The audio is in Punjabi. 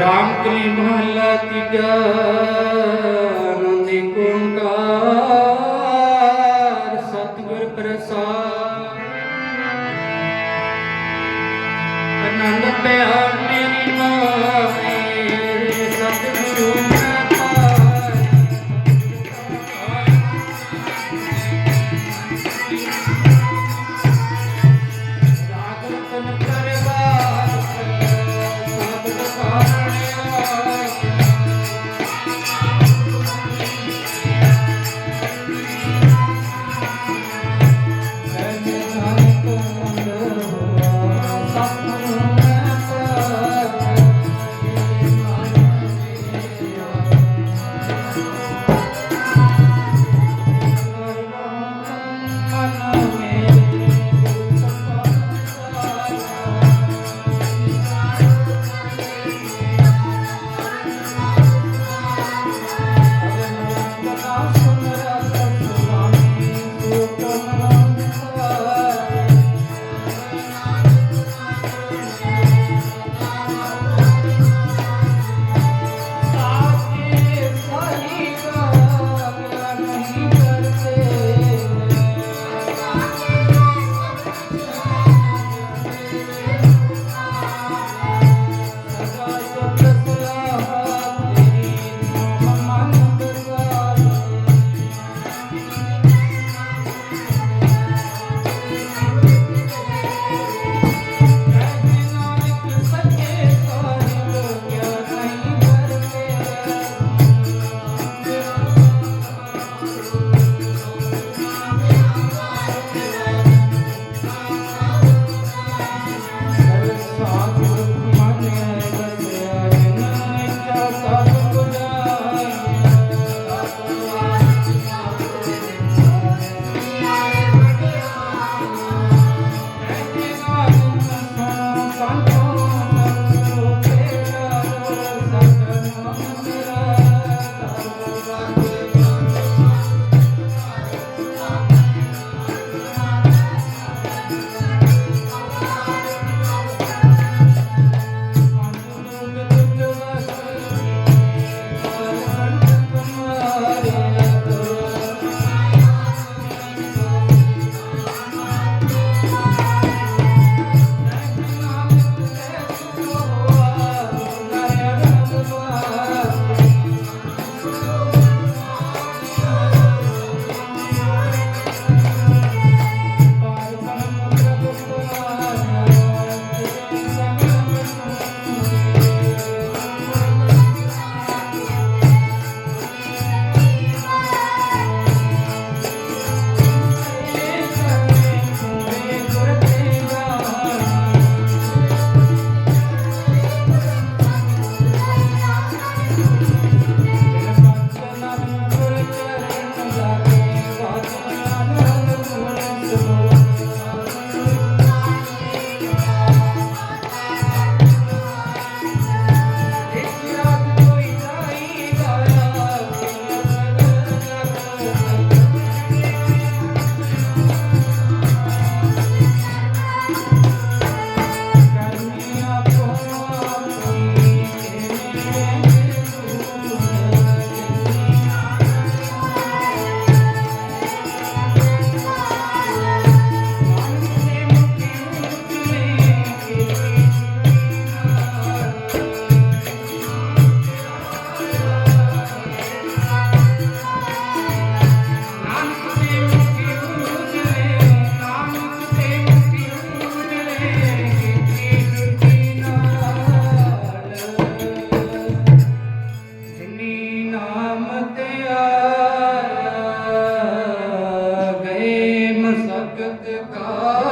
ਰਾਮਕਲੀ ਮਹੱਲਾ ਤੀਜਾ ਆਨੰਦੀ ਕੁੰਕਾਰ ਸਤਿਗੁਰ ਪ੍ਰਸਾਦ। ਆਨੰਦ ਪਿਆਰ ਅੰਧਕਾਰ